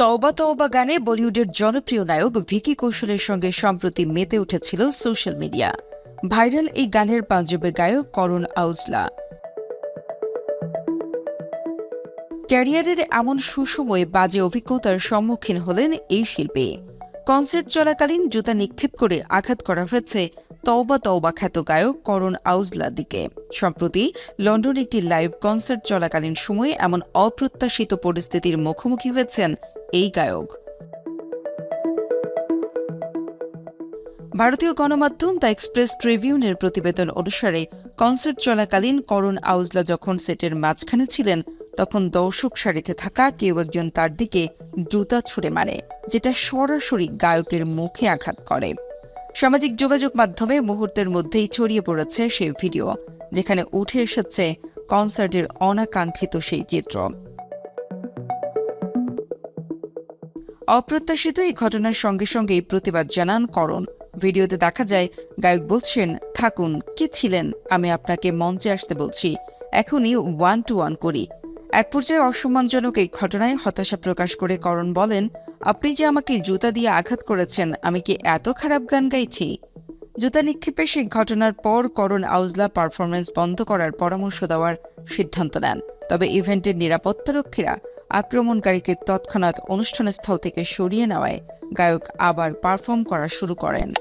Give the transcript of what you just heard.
তওবা তওবা গানে বলিউডের জনপ্রিয় নায়ক ভিকি কৌশলের সঙ্গে সম্প্রতি মেতে উঠেছিল সোশ্যাল মিডিয়া। ভাইরাল এই গানের পাঞ্জাবে গায়ক করণ আউজলা। ক্যারিয়ারের এমন সুসময়ে বাজে অভিজ্ঞতার সম্মুখীন হলেন এই শিল্পী। কনসার্ট চলাকালীন জুতা নিক্ষেপ করে আঘাত করা হয়েছে। তওবা তওবা খ্যাত গায়ক করণ আউজলার দিকে। সম্প্রতি লন্ডনে একটি লাইভ কনসার্ট চলাকালীন সময়ে এমন অপ্রত্যাশিত পরিস্থিতির মুখোমুখি হয়েছেন এই গায়ক। ভারতীয় গণমাধ্যম দ্য এক্সপ্রেস ট্রিবিউনের প্রতিবেদন অনুসারে কনসার্ট চলাকালীন করণ আউজলা যখন সেটের মাঝখানে ছিলেন তখন দর্শক সারিতে থাকা কেউ একজন তার দিকে জুতা ছুঁড়ে মারে, যেটা সরাসরি গায়কের মুখে আঘাত করে। সামাজিক যোগাযোগ মাধ্যমে মুহূর্তের মধ্যেই ছড়িয়ে পড়েছে সেই ভিডিও, যেখানে উঠে এসেছে কনসার্টের অনাকাঙ্ক্ষিত সেই চিত্র। অপ্রত্যাশিত এই ঘটনার সঙ্গে সঙ্গেই প্রতিবাদ জানান করণ। ভিডিওতে দেখা যায়, গায়ক বলছেন, থাকুন, কে ছিলেন? আমি আপনাকে মঞ্চে আসতে বলছি। এখনই ওয়ান টু ওয়ান করি। এক পর্যায়ে অসম্মানজনক এই ঘটনায় হতাশা প্রকাশ করে করণ বলেন, আপনি যে আমাকে জুতা দিয়ে আঘাত করেছেন, আমি কি এত খারাপ গান গাইছি? জুতা নিক্ষেপের সেই ঘটনার পর করণ আউজলা পারফরমেন্স বন্ধ করার পরামর্শ দেওয়ার সিদ্ধান্ত নেন। তবে ইভেন্টের নিরাপত্তারক্ষীরা আক্রমণকারীকে তৎক্ষণাৎ অনুষ্ঠানস্থল থেকে সরিয়ে নেওয়ায় গায়ক আবার পারফর্ম করা শুরু করেন।